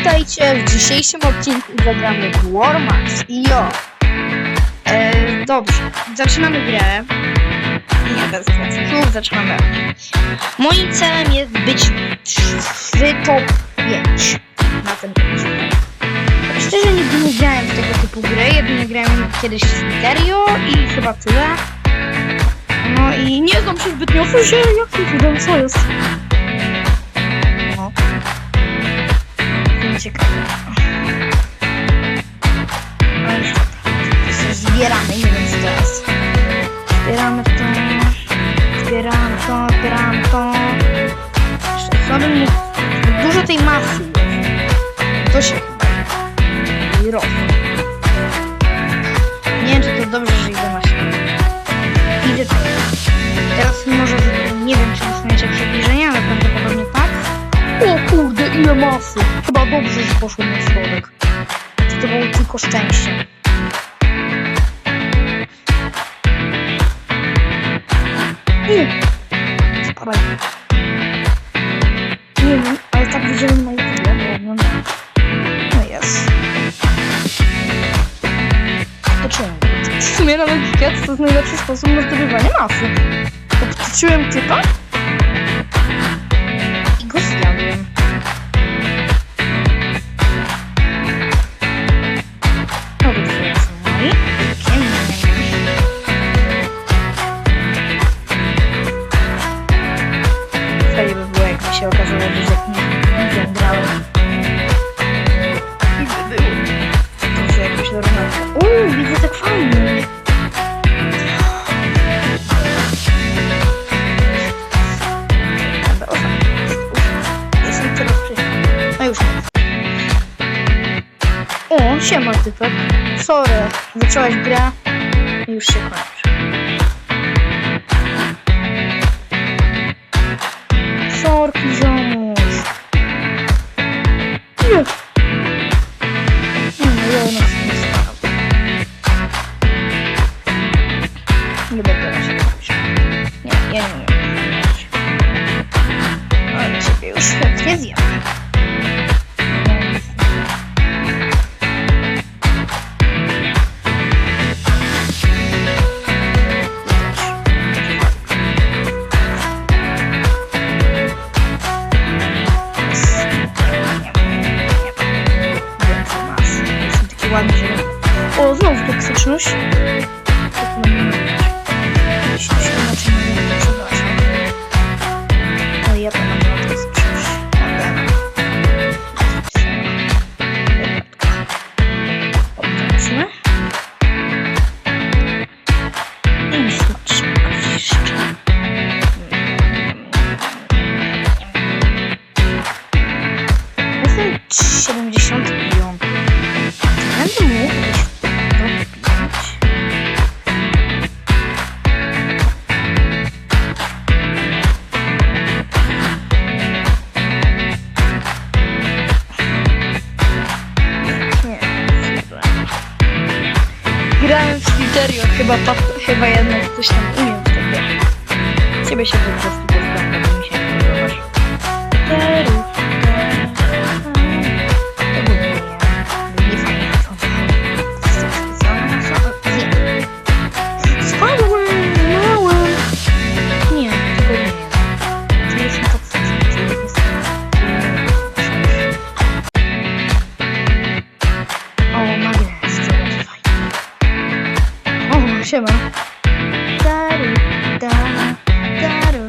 witajcie w dzisiejszym odcinku zagramy w Warmax i jo. E, dobrze, zaczynamy grę. Nie, bez znów zaczynamy. Moim celem jest być w top 5 na tym odcinku. Szczerze nigdy nie grałem w tego typu gry, jedynie grałem kiedyś w Literio i chyba tyle. No i nie znam się zbytnio grze, jak to co jest? Ciekawe. No dobra. Coś zbieramy, nie wiem co teraz. Zbieramy to. Zbieramy to, zbieramy to. Jeszcze co bym mógł... Dużo tej masy jest. To się chyba. I roz. Nie wiem czy to dobrze, że idę na siebie. Idę tu. Teraz może nie wiem czy dostaniecie przybliżenia, ale prawdopodobnie tak. O kurde, ile masy! Dobrze, że poszłem na środek. To było tylko szczęście. Nie. Spadaj. Nie wiem, ale tak widziałem na YouTube, bo. No jest. To czemu? W sumie na logikę to jest najlepszy sposób na zdobywanie masy. Obtyczyłem typa O, siema typek. Sorry, zaczęłaś grę i już się kończy. Że... O, znowu toksyczność. Tak mówić. Jeśli się nie ja to mam na toksyczność. 75. Twitterio, chyba, chyba jednak coś tam umiem w grze. Ciebie się po prostu siema. Taru, taru, taru.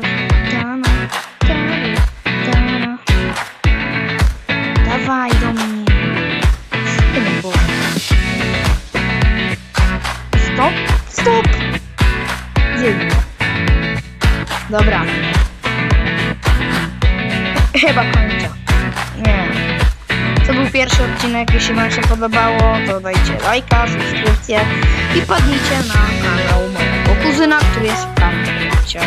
Dawaj do mnie. Stop, stop. Zjedźmy. Dobra. Chyba. Pierwszy odcinek. Jeśli Wam się podobało, to dajcie lajka, subskrypcję i padnijcie na kanał mojego kuzyna, który jest w karcie.